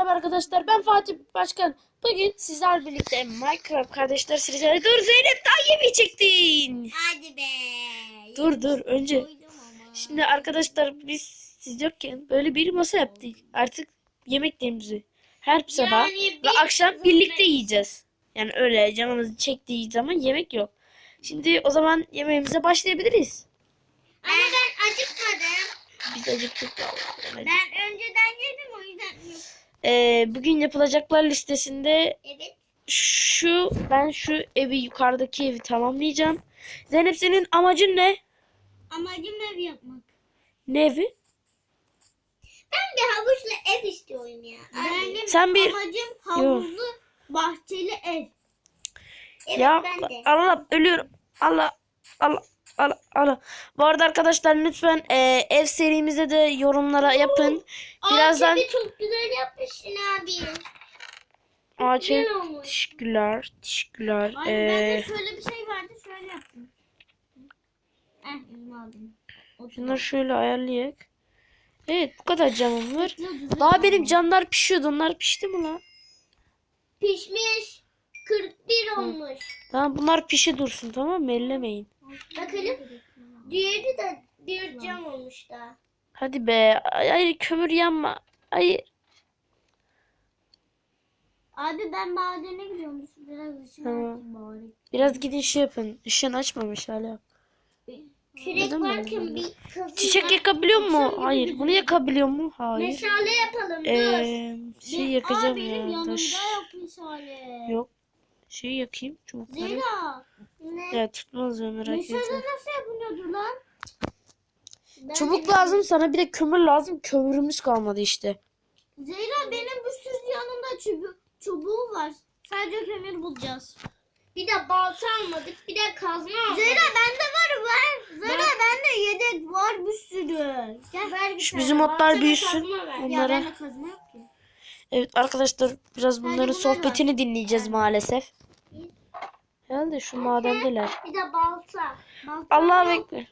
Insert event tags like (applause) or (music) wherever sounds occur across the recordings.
Merhaba arkadaşlar ben Fatih Başkan. Bugün sizler birlikte Minecraft kardeşler serisine dur Zeynep daha yemeyecektin. Hadi be. Dur dur önce. Şimdi arkadaşlar biz siz yokken böyle bir masa yaptık. Artık yemeklerimizi her sabah Yani ve akşam birlikte yiyeceğiz. Yani öyle canımızı çektiği zaman yemek yok. Şimdi o zaman yemeğimize başlayabiliriz. Ama ben acıkmadım. Biz acıktık vallahi. Ben önceden yedim o yüzden. Ee, bugün yapılacaklar listesinde Evet. şu ben şu evi yukarıdaki evi tamamlayacağım. Zeynep senin amacın ne? Amacım ev yapmak. Ne evi? Ben bir havuçlu ev istiyorum ya. Benim Sen bir- amacım havuzlu bahçeli ev. Evet ya ben de. Allah ölüyorum. Allah Allah Allah Allah. Bu arada arkadaşlar lütfen e, ev serimize de yorumlara yapın. Birazdan Ağaçı çok güzel yapmışsın abi. ağaçı Güzel olmuş. teşekkürler. Teşekkürler. Ay Ee, bende şöyle bir şey vardı şöyle yaptım. Eh aldım. Şunları şöyle ayarlayak. Evet bu kadar camım var. Güzel, güzel Daha benim canlar pişiyordu. Onlar pişti mi lan? Pişmiş. 41 olmuş. Tamam bunlar pişi dursun tamam mı? Ellemeyin. Bakalım. Diğeri de bir cam olmuş da. Hadi be. Ay, hayır kömür yanma. Hayır. Abi ben madene gidiyorum. Biraz Tamam. açayım bari. Biraz gidin şey yapın. Işığını açmamış hala. Kürek Neden varken bir kazı. Çiçek yakabiliyor mu? Hayır. Bunu yakabiliyor mu? Hayır. Meşale yapalım dur. Ee, şey Bir- yakacağım Aa, benim ya. yanımda Taş. yok meşale. Yok. Şey yakayım. Çubukları. Zeyra. Ne? Ya tutmaz ya merak Meşale etme. nasıl yapılıyordu lan? Ben Çubuk de- lazım sana bir de kömür lazım. Kömürümüz kalmadı işte. Zeyra benim bir sürü yanımda çubuğu, çubuğu var. Sadece kömür bulacağız. Bir de balta almadık. Bir de kazma almadık. Zeyra bende var var. Zeyra bende yedek var bir sürü. Gel ver bir Şu bizim otlar büyüsün. ver. Ya Onlara- bende kazma yok ki. Evet arkadaşlar biraz bunların bunlar var. sohbetini dinleyeceğiz maalesef. Herhalde şu madendeler. Bir de balta. balta Allah'a yok. bekle.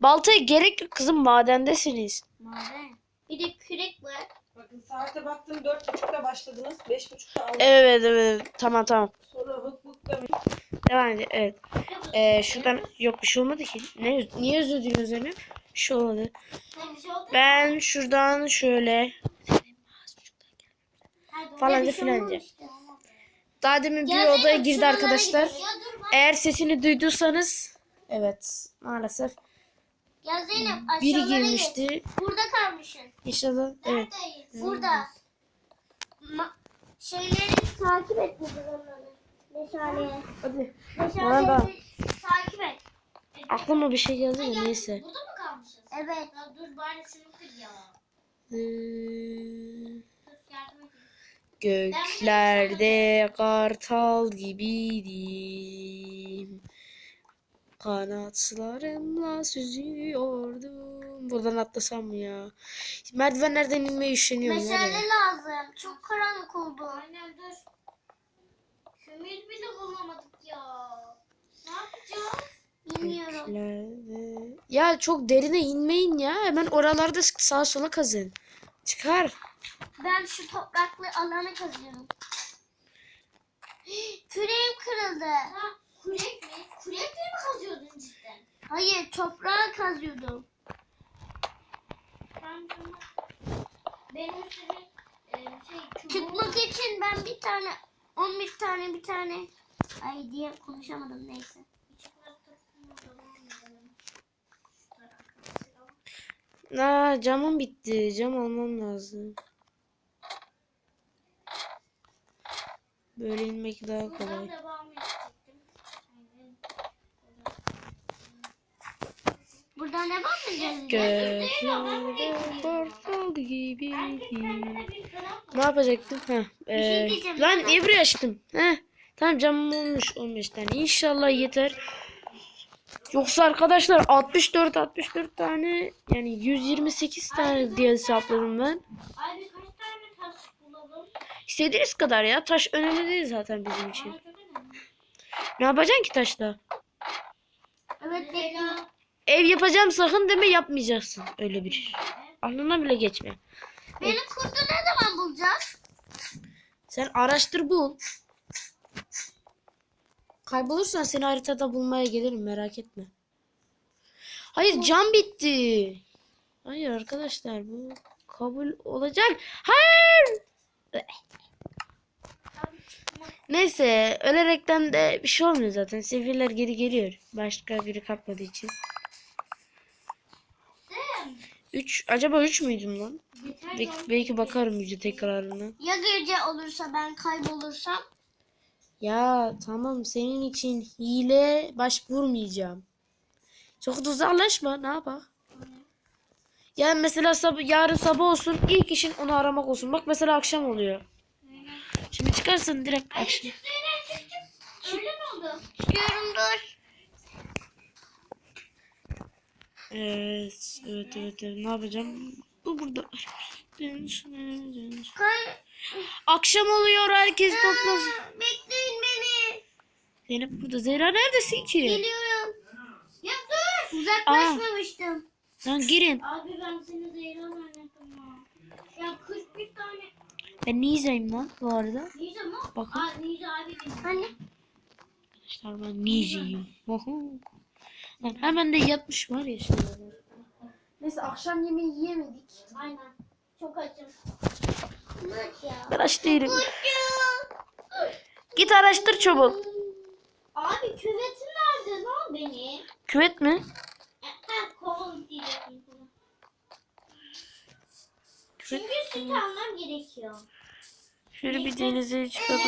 Baltaya gerek yok kızım madendesiniz. Maden. Bir de kürek var. Bakın saate baktım dört buçukta başladınız. Beş buçukta aldım. Evet evet tamam tamam. Sonra hık hık da Devam edelim evet. Ee, şuradan yok bir şey olmadı ki. Ne, niye özür diliyorsun Zeynep? Bir şey olmadı. Ben şuradan şöyle falanca filanca. Daha demin bir odaya girdi arkadaşlar. Eğer sesini duyduysanız evet maalesef Ya Zeynep biri aşağılara git. girmişti. Burada kalmışsın. İnşallah evet. Burada. Ma şeyleri takip et onları. Meşaleye. Hadi. Meşaleyi takip et. Aklıma bir şey geldi de neyse. Burada mı kalmışız? Evet. Ya dur bari şunu kır ya. Ee. Göklerde kartal gibiydim. Kanatlarımla süzüyordum. Buradan atlasam mı ya? Merdivenlerden inmeye üşeniyorum. Meşale lazım. Çok karanlık oldu. Aynen dur. Kömür bile bulamadık ya. Ne yapacağız? Bilmiyorum. Göklerde- Ya çok derine inmeyin ya. Hemen oralarda sağa sola kazın. Çıkar. Ben şu topraklı alanı kazıyorum. Küreğim kırıldı. Ha, kürek mi? Kürekle mi kazıyordun cidden? Hayır, toprağı kazıyordum. Ben bunu... Benim senin e, şey... Çıkmak için ben bir tane, 11 tane bir tane... Ay diye konuşamadım neyse. Aa, camım bitti. Cam almam lazım. Böyle inmek daha kolay. Burada ne? Göklerde kartal gibiydim. Ne yapacaktım? Bir şey ee, diyeceğim, lan niye buraya açtım? Heh, tamam camım olmuş 15 tane. İnşallah yeter. Yoksa arkadaşlar 64 64 tane yani 128 tane diye hesapladım ben. Ay birkaç tane taş bulalım. İstediğiniz kadar ya. Taş önemli değil zaten bizim için. Ne yapacaksın ki taşla? Evet. Ev yapacağım sakın deme yapmayacaksın. Öyle bir. Aklına bile geçme. Benim kurdu ne zaman bulacağız? Sen araştır bul. Kaybolursan seni haritada bulmaya gelirim merak etme. Hayır cam bitti. Hayır arkadaşlar bu kabul olacak. Hayır. Neyse ölerekten de bir şey olmuyor zaten. Seviyeler geri geliyor. Başka biri kapmadığı için. 3 acaba 3 müydüm lan? Belki, belki bakarım yüce tekrarına. Ya gece olursa ben kaybolursam? Ya tamam senin için hile başvurmayacağım. Çok da uzaklaşma ne yapak? Ya mesela sab- yarın sabah olsun ilk işin onu aramak olsun. Bak mesela akşam oluyor. Şimdi çıkarsın direkt akşam. Öyle mi oldu? Çıkıyorum dur. Evet, evet, evet, evet. Ne yapacağım? Bu burada. Akşam oluyor herkes toplasın. bekleyin beni. Zeynep burada. Zehra neredesin ki? Geliyorum. Ya dur. Uzaklaşmamıştım. Lan girin. Abi ben seni Zeyran oynadım ya. Ya 41 tane. Ben Nize'yim lan bu arada. Nice mi? Bakın. Aa Nice abi benim. Hani? Arkadaşlar ben Nize'yim. Lan hemen de yatmış var ya şimdi. Neyse akşam yemeği yiyemedik. Aynen. Çok açım. Maç ya. Ben aç değilim. Git araştır çabuk. Abi küvetin nerede lan beni? Küvet mi? Ha kol diyecektim sana. Küvet. Çünkü süt almam gerekiyor. Şöyle bir denize çıkalım.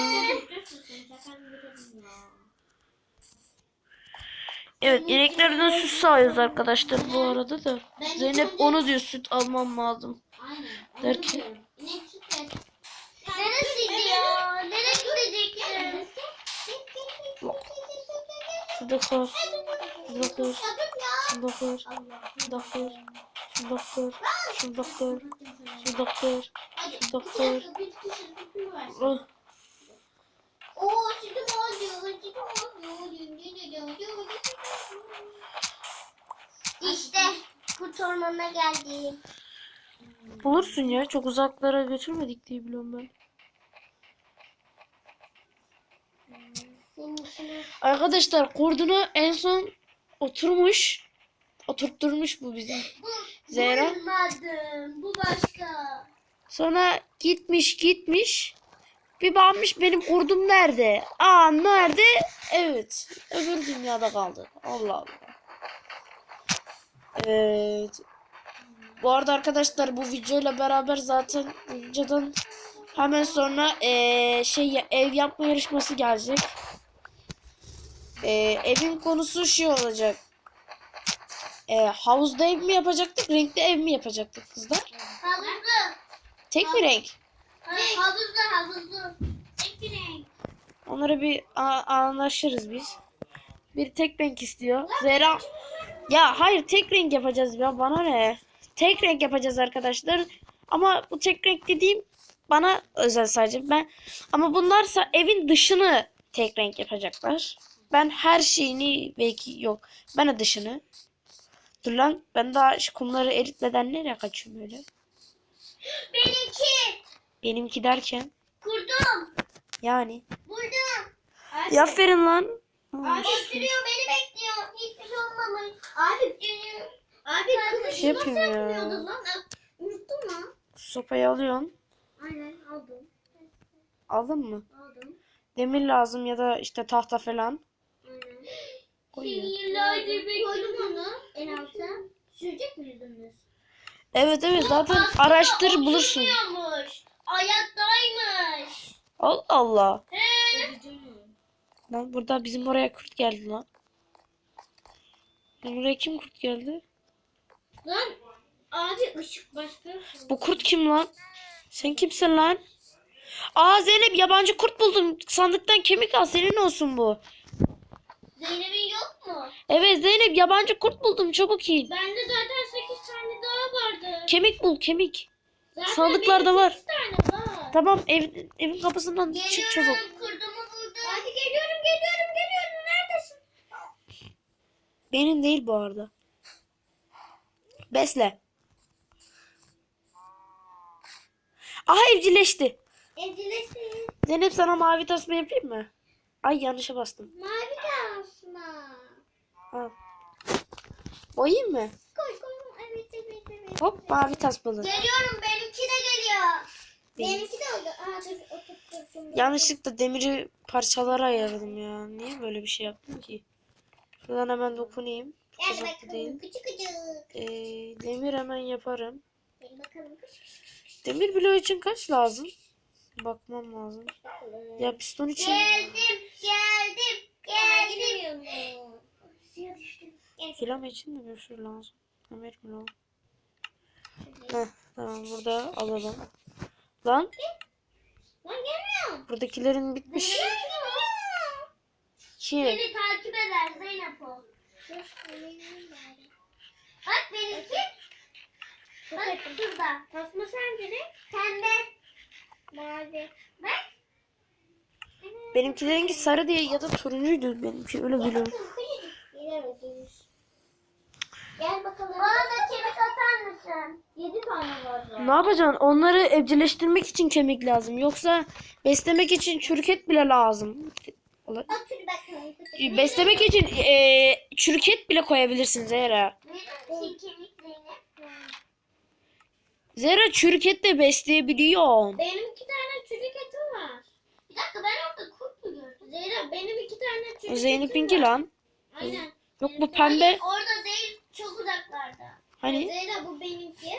Evet ineklerden süt sağıyoruz arkadaşlar bu arada da. Zeynep onu diyor süt almam lazım. Aynen. Derken? İnek süt ver. Neresiydi ya? Nereye gidecektim? Şurada kal. Şurada kal. Şurada kal. Doktor. Sütüm oluyor. İşte kurt ormanına geldim. Bulursun ya çok uzaklara götürmedik diye biliyorum ben. Arkadaşlar kurdunu en son oturmuş. Oturtturmuş bu bizi. Zehra. Bulmadım. Bu başka. Sonra gitmiş gitmiş. Bir bakmış benim kurdum nerede? Aa nerede? Evet. Öbür dünyada kaldı. Allah Allah. Evet. Bu arada arkadaşlar bu videoyla beraber zaten videodan hemen sonra eee, şey ev yapma yarışması gelecek. Eee, evin konusu şey olacak. Eee, havuzda ev mi yapacaktık, renkli ev mi yapacaktık kızlar? Havuzlu. Tek mi renk? Havuzlu havuzlu. Tek bir renk. Onlara bir a- anlaşırız biz. Bir tek renk istiyor. Zehra. Ya hayır tek renk yapacağız ya bana ne? Tek renk yapacağız arkadaşlar. Ama bu tek renk dediğim bana özel sadece. Ben ama bunlarsa evin dışını tek renk yapacaklar. Ben her şeyini belki yok. Ben de dışını. Dur lan ben daha şu kumları eritmeden nereye kaçıyorum öyle? Benimki. Benimki derken Kurdum. yani. Buldum. Ya aferin lan. Abi oturuyor beni bekliyor. Hiçbir şey olmamış. Abi benim. Abi kılıç Şey nasıl yapayım ya. yapılıyordu lan? Unuttum lan. Sopayı alıyorsun. Aynen aldım. Aldın mı? Aldım. Demir lazım ya da işte tahta falan. Koyuyor. Koydum onu en alta. Sürecek miyiz dümdüz? Evet evet zaten araştır bulursun. Oturmuyormuş. Ayaktaymış. Allah Allah. He. Lan burada bizim oraya kurt geldi lan. Bizim oraya kim kurt geldi? Lan abi ışık başka. Bu kurt kim lan? Sen kimsin lan? Aa Zeynep yabancı kurt buldum. Sandıktan kemik al senin olsun bu. Zeynep'in yok mu? Evet Zeynep yabancı kurt buldum çabuk in. Bende zaten 8 tane daha vardı. Kemik bul kemik. Zaten Sandıklarda var. tane var. Tamam ev, evin kapısından çık çabuk. kurdumu buldum. Hadi geliyorum geliyorum geliyorum. Neredesin? Benim değil bu arada. Besle. Aha evcilleşti. Evcilesin. Zeynep sana mavi tasma yapayım mı? Ay yanlışa bastım. Mavi. Al. Boyayayım mı? Koy koy. Evet evet evet. Hop mavi tasmalı. Geliyorum benimki de geliyor. Benimki de oldu. Aa dur oturttum. Yanlışlıkla demiri parçalara ayırdım ya. Niye böyle bir şey yaptım ki? Şuradan hemen dokunayım. Gel Uzakta bakalım değil. küçük küçük. Ee, demir hemen yaparım. Gel bakalım küçük küçük. Demir bloğu için kaç lazım? Bakmam lazım. Ya piston için Geldim geldim geldim. Suya düştüm. Gel. filam için de bir sürü lazım. Demir bloğu. Heh, tamam burada alalım. Lan Lan gelmiyor. buradakilerin bitmiş. Ki Beni takip eder Zeynep o. Bak benimki. Bak şurada. Tasma sence? Pembe. Mavi. Bak. benimkilerinki sarı diye ya da turuncuydu benimki öyle biliyorum. Gel bakalım. Bana da kemik atar mısın? Yedi tane var. Ne yapacaksın? Onları evcilleştirmek için kemik lazım. Yoksa beslemek için çürük et bile lazım. Otur bakalım. Beslemek için eee çürük et bile koyabilirsin Zehra. Zehra çürük et de besleyebiliyor. Benim iki tane çürük etim var. Bir dakika ben orada kurt mu gördüm? Zehra benim iki tane çürük etim Zeynep'inki var. lan. Aynen. Yok bu Benimki- pembe. Hayır, orada değil çok uzaklarda. Hani? Zehra bu benimki.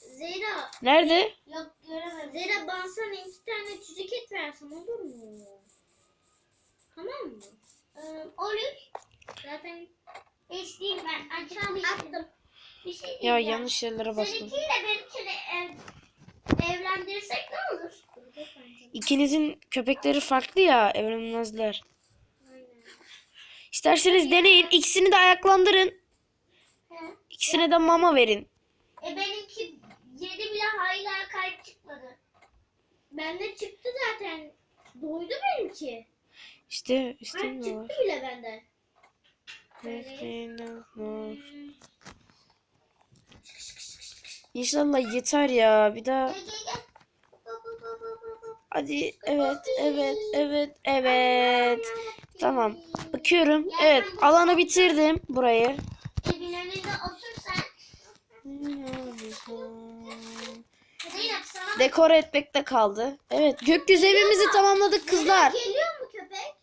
Zehra Nerede? yok göremedim. Zehra ben sana iki tane çocuk et versem olur mu? Tamam mı? Ee, olur. Zaten hiç değil ben açalım attım. Bir şey Ya yanlış yerlere bastım. Seninkiyle benimkini ev, evlendirsek ne olur? İkinizin köpekleri farklı ya evlenmezler. İsterseniz deneyin. İkisini de ayaklandırın. İkisine de mama verin. E benimki yedi bile hala kalp çıkmadı. Bende çıktı zaten. Doydu benimki. İşte Kalp istemiyorlar. çıktı bile bende. İnşallah yeter ya. Bir daha hadi evet evet evet evet. Tamam. Bakıyorum. Evet alanı bitirdim burayı. Evin önünde otur sen. Zeynep sana Dekore etmekte kaldı. Evet gökyüzü evimizi tamamladık kızlar. Geliyor mu köpek?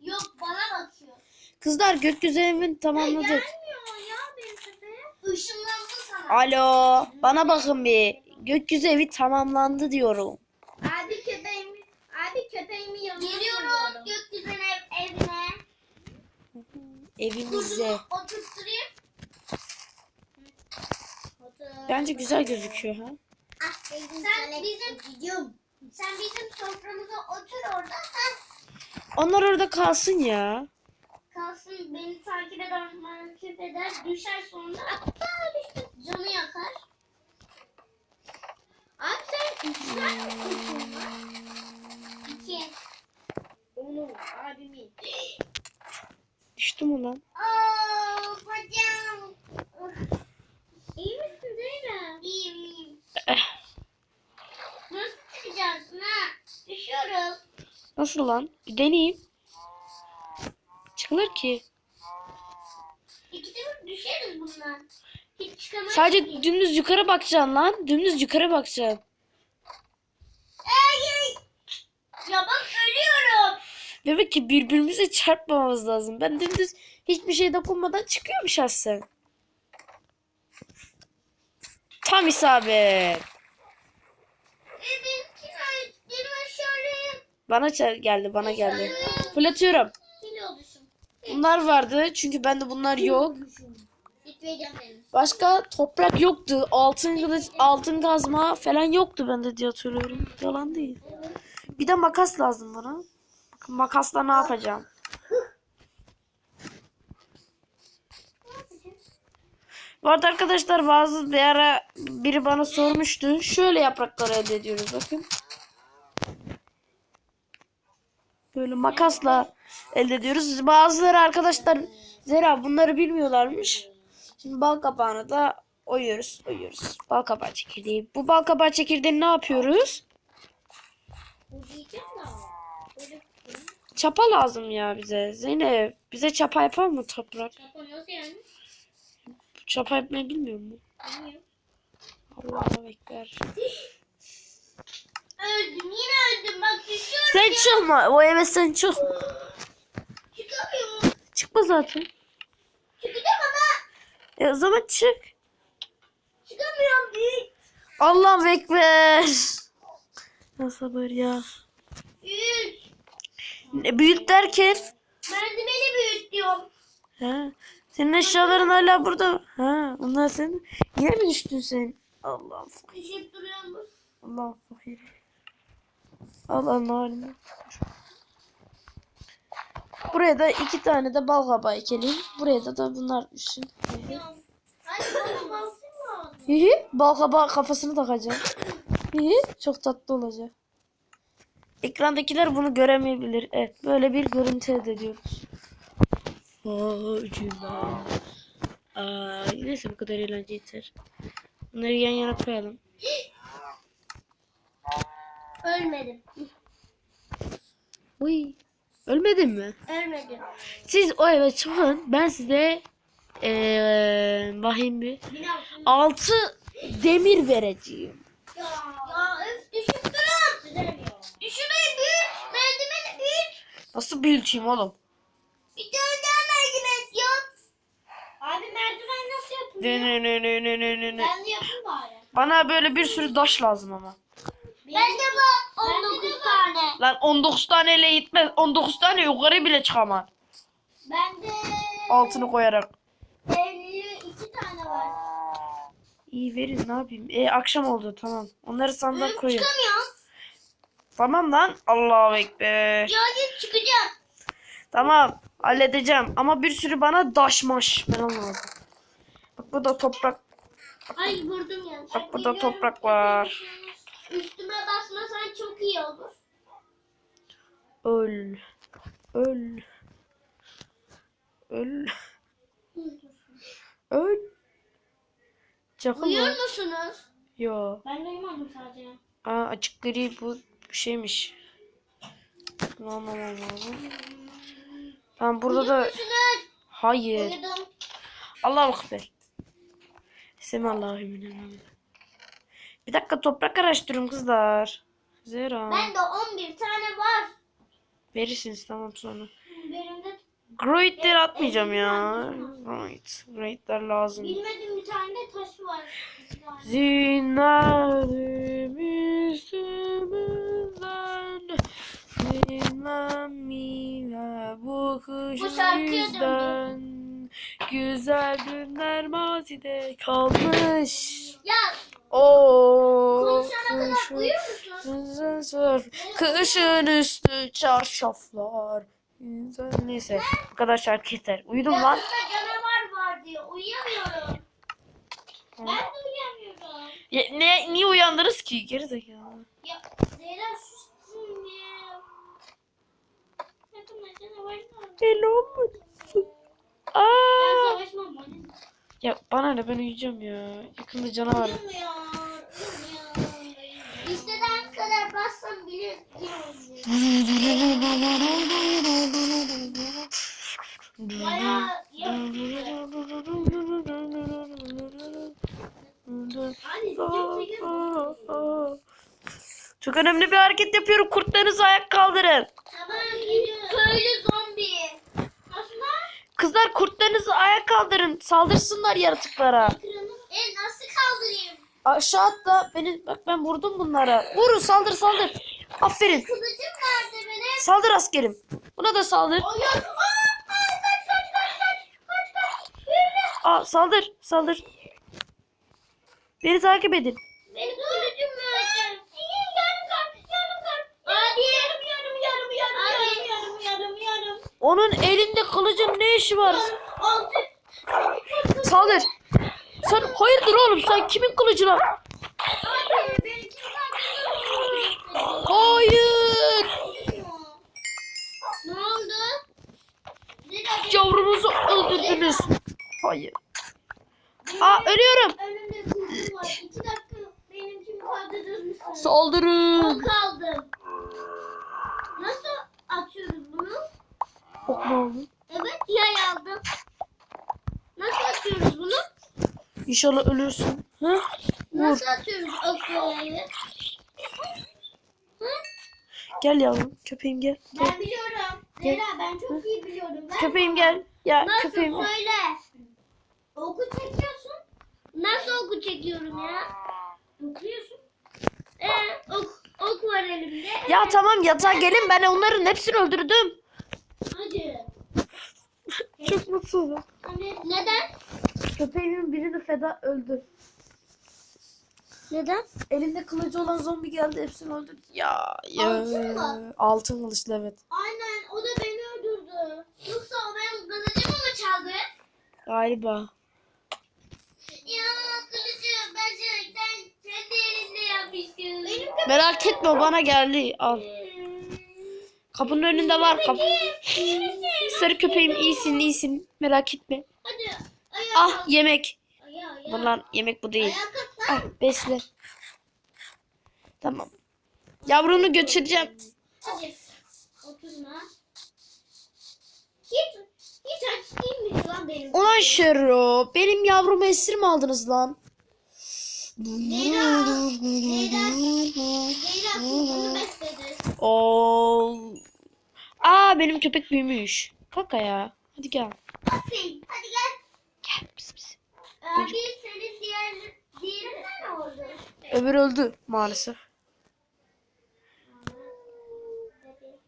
Yok bana bakıyor. Kızlar gökyüzü evini tamamladık. Gelmiyor ya benim köpeğim. Işınlandı sana. Alo bana bakın bir. Gökyüzü evi tamamlandı diyorum. Abi köpeğimi, abi köpeğimi yanına Geliyorum gökyüzüne ev, evine. Evimize. Oturtturayım. Bence güzel gözüküyor ha. Sen bizim sen bizim soframıza otur orada. Ha? Onlar orada kalsın ya. Kalsın beni takip eder, takip eder, düşer sonra. Aa, düştü. Canı yakar. Abi sen üç tane mi? İki. Onu abimin. Düştü mü lan? Aa, bacağım. İyi misin Zeyra? İyiyim iyiyim. Nasıl çıkacaksın ha? Düşüyoruz. Nasıl lan? Bir deneyeyim. Çıkılır ki. İkide düşeriz bundan. Hiç çıkamayız Sadece ki. dümdüz yukarı bakacaksın lan. Dümdüz yukarı bakacaksın. Ay, ay. Ya bak ölüyorum. Demek ki birbirimize çarpmamamız lazım. Ben dümdüz hiçbir şey dokunmadan çıkıyorum şahsen. Tam isabet. Bana geldi, bana geldi. Fırlatıyorum. Bunlar vardı çünkü bende bunlar yok. Başka toprak yoktu. Altın kılıç, altın kazma falan yoktu bende diye hatırlıyorum. Yalan değil. Bir de makas lazım bana. Makasla ne yapacağım? Bu arada arkadaşlar bazı bir ara biri bana sormuştu. Şöyle yaprakları elde ediyoruz bakın. Böyle makasla elde ediyoruz. Bazıları arkadaşlar Zera bunları bilmiyorlarmış. Şimdi bal kabağını da oyuyoruz. Oyuyoruz. Bal kabağı çekirdeği. Bu bal kabağı çekirdeğini ne yapıyoruz? Bu. Çapa lazım ya bize. Zeynep bize çapa yapar mı toprak? Çapa nasıl yani? Çapa yapmayı bilmiyor mu? Bilmiyorum. Allah'a ekber. Öldüm yine öldüm bak düşüyorum. Sen çıkma. O eve sen çık. Çıkamıyorum. Çıkma zaten. Çıkacağım ama E o zaman çık. çıkamıyorum büyük. Allah'ım ekber. Ya sabır ya. Büyük. Ne büyük derken? Merdiveni büyük diyorum. Ha. Senin eşyaların hala burada. Ha, onlar senin. Yine mi düştün sen? Allah'ım. Düşüp duruyorum. Allah'ım fakir. Allah'ın halini. Buraya da iki tane de bal kabağı ekelim. Buraya da, da bunlar düşsün. Hihi. Bal kabağı kafasını takacağım. Hihi. Çok tatlı olacak. Ekrandakiler bunu göremeyebilir. Evet. Böyle bir görüntü elde ediyoruz. Aa, Aa, neyse bu kadar eğlence yeter. Bunları yan yana koyalım. Ölmedim. Uy. Ölmedin mi? Ölmedim. Siz o eve çıkın. Ben size ee, bakayım bir. Altı demir vereceğim. Ya, ya öf düşüp durun. Düşürmeyin büyük. Merdiveni büyük. Nasıl büyüteyim oğlum? Bir tane daha merdiven yok. Abi merdiven nasıl yapılıyor? Ne ne ne ne ne ne ne. Ben de yapayım bari. Bana böyle bir sürü taş lazım ama. Bende var 19 tane. Lan 19 taneyle gitmez. 19 tane yukarı bile çıkamam. Bende Altını koyarak. 52 tane var. İyi verin ne yapayım. E akşam oldu tamam. Onları sandığa koyun. Çıkamıyorum. Tamam lan. Allahu ekber. Ya git çıkacağım. Tamam halledeceğim. Ama bir sürü bana daşmaş. Ben lazım. Bak burada toprak. Ay vurdum ya. Bak burada toprak var. Üstüme basmasan çok iyi olur. Öl. Öl. Öl. Öl. Çakı Uyuyor musunuz? Yo. Ben de uyumadım sadece. Aa açık gri bu şeymiş. Lan lan lan lan. Tamam burada da hayır. Uyudum. Allahu ekber. Bismillahirrahmanirrahim. Bir dakika toprak araştırıyorum kızlar. Zera. Bende 11 tane var. Verirsiniz tamam sonra. Benim de atmayacağım ya. Groit. Groit'ler lazım. bilmediğim bir tane de taş var. Zinlerim üstümüzden Dinlenmile bu kış Bu yüzden Güzel günler mazide kalmış Ya Oo, kışın- musun? Kışın üstü çarşaflar. Neyse bu kadar şarkı yeter. Uyudum lan. Yanımda canavar var diyor. Uyuyamıyorum. Ben de. Ya, ne, niye uyandınız ki? Gerizekalı. Ya Zehra sussun ya. Hello mu? Ben Aa! savaşmam. Ya bana ne ben uyuyacağım ya. Yakında canavar. İstediğim kadar bassam bile Bayağı. (laughs) Çok önemli bir hareket yapıyorum. Kurtlarınızı ayak kaldırın. Tamam geliyorum. Köylü zombi. Kızlar kurtlarınızı ayak kaldırın. Saldırsınlar yaratıklara. E nasıl kaldırayım? Aşağı atla. Beni, bak ben vurdum bunlara. Vurun saldır saldır. Aferin. Kılıcım nerede benim? Saldır askerim. Buna da saldır. O yok. Aa, kaç kaç kaç kaç. Kaç kaç. Aa, saldır saldır. Yarım yarım yarım yarım yarım yarım. Onun elinde kılıcın ne işi var? Saldır. Sen hayırdır oğlum sen kimin kılıcına? Hayır. Ne oldu? Yavrumuzu öldürdünüz. Hayır. Aa ölüyorum. Var. İki dakika benimkini kaldırır mısın? O Saldırın. kaldım. Nasıl? aldın? Evet yay aldım. Nasıl atıyoruz bunu? İnşallah ölürsün. Ha? Vur. Nasıl atıyoruz ok yayı? Hı? Gel yavrum. Köpeğim gel. gel. Ben biliyorum. Zehra ben çok iyi biliyorum. Ben Köpeğim gel. Ya Nasıl köpeğim. söyle. Oku çekiyorsun. Nasıl oku çekiyorum ya? Okuyorsun. Ee, ok, ok var elimde. Ya tamam yatağa gelin ben onların hepsini öldürdüm. Hadi. Çok mutsuzum. Hani neden? Köpeğimin birini feda öldü. Neden? Elinde kılıcı olan zombi geldi hepsini öldürdü. Ya, ya. Altın mı? Altın kılıçlı evet. Aynen o da beni öldürdü. Yoksa o benim kılıcımı mı çaldı? Galiba. Ya kılıcı ben sen kendi elinde yapmıştım. Benim Merak etme bana geldi. Al. Kapının önünde var. Kap Sarı köpeğim iyisin iyisin. Merak etme. Ah yemek. Bunlar yemek bu değil. Ah besle. Tamam. Yavrunu götüreceğim. Ulan Şero. Benim yavrumu esir mi aldınız lan? Zeyra. Zeyra. Zeyra bunu besledi. Oo. Aa benim köpek büyümüş. Kaka ya. Hadi gel. Aferin. Hadi gel. Gel. Pis pis. Abi senin diğer diğeri ne oldu? Öbür öldü maalesef.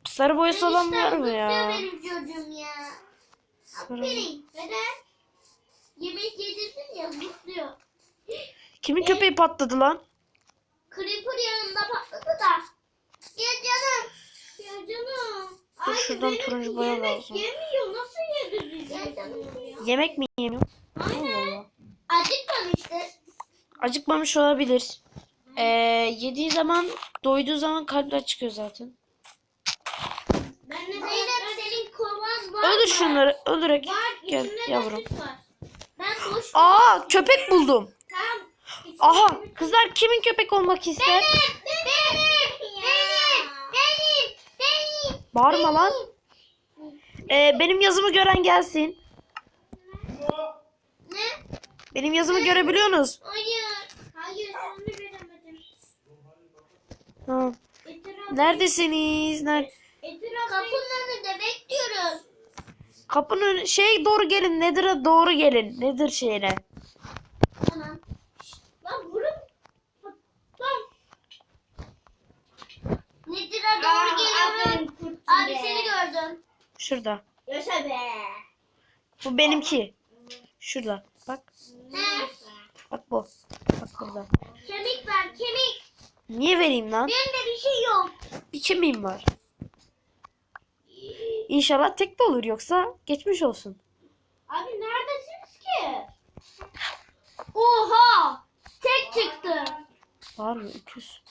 Sarı boyası olan var mı ya? benim çocuğum ya. Sarı. Aferin. Neden? Yemek yedirdin ya mutluyor. Kimin köpeği patladı lan? Creeper yanında patladı da. Ya canım. Ya canım. Dur, şuradan benim turuncu boya yemek lazım. yemiyor. Nasıl? Ya canım. Yemek mi yemiyor? Aynen. Acıkmamıştır. Acıkmamış olabilir. Ee, yediği zaman, doyduğu zaman kalpler çıkıyor zaten. Ben de Zeynep senin kovan var Öldür mı? şunları, öldürek. Var. Gel içinde de yavrum. süt var. Ben boş. Aa köpek buldum. Aha kızlar kimin köpek olmak ister? Benim. Benim. Benim. Benim. Benim. Bağırma lan. Ee, benim yazımı gören gelsin. Ne? Benim yazımı görebiliyorsunuz. Hayır. Hayır onu veremedim. Ha. Neredesiniz? Ner Etraf. Kapının önünde bekliyoruz. Kapının şey doğru gelin. Nedir'e doğru gelin. Nedir şeyine? Tamam. Şşt, Lan vurun. Lan. Doğru geliyorum. Abi seni gördüm. Şurada. Yaşa be. Bu benimki. Şurada. Bak. He. Bak bu. Bak burada. Kemik ver kemik. Niye vereyim lan? Benim de bir şey yok. Bir kemiğim var. İnşallah tek de olur yoksa geçmiş olsun. Abi neredesiniz ki? Oha! Tek çıktı. Var mı öküz?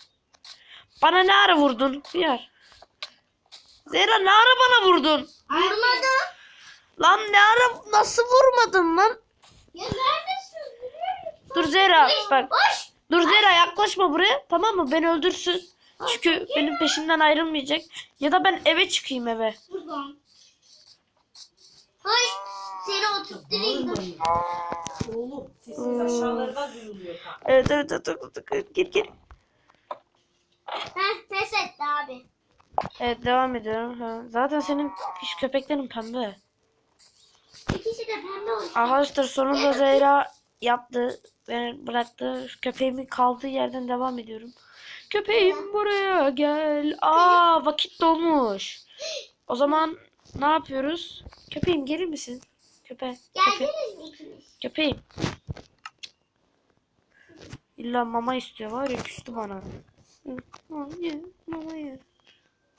Bana ne ara vurdun? Yer. Zehra ne ara bana vurdun? Vurmadı. Lan ne ara nasıl vurmadın lan? Ya neredesiniz? Biliyor Dur Zehra bak. Dur Zehra yaklaşma buraya tamam mı? Beni öldürsün. Çünkü benim peşimden ayrılmayacak. Ya da ben eve çıkayım eve. Buradan. Hoş. Seni oturtturayım. Oğlum sesiniz aşağılardan duyuluyor. Evet evet evet. evet, evet. Gir gir. Heh pes etti abi. Evet devam ediyorum. Ha. Zaten senin piş köpeklerin pembe. İkisi de pembe olmuş. Arkadaşlar sonunda Zehra yaptı. Beni bıraktı. Köpeğimin kaldığı yerden devam ediyorum. Köpeğim buraya gel. Aa vakit dolmuş. O zaman ne yapıyoruz? Köpeğim gelir misin? Köpe. Köpe. Geldiniz mi ikiniz? Köpeğim. İlla mama istiyor var ya küstü bana. Hayır, mama yer.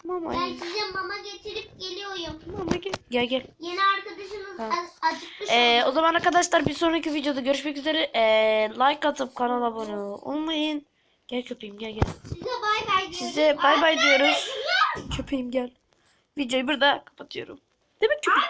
Mama Ben yer. size mama getirip geliyorum. Mama gel. Gel gel. Yeni arkadaşınız Ha. acıkmış Ee, o zaman arkadaşlar bir sonraki videoda görüşmek üzere. Ee, like atıp kanala abone olmayın. Gel köpeğim gel gel. Size bay bay diyorum. Size bay bay Ay, diyoruz. Köpeğim gel. Videoyu burada kapatıyorum. Değil mi köpek?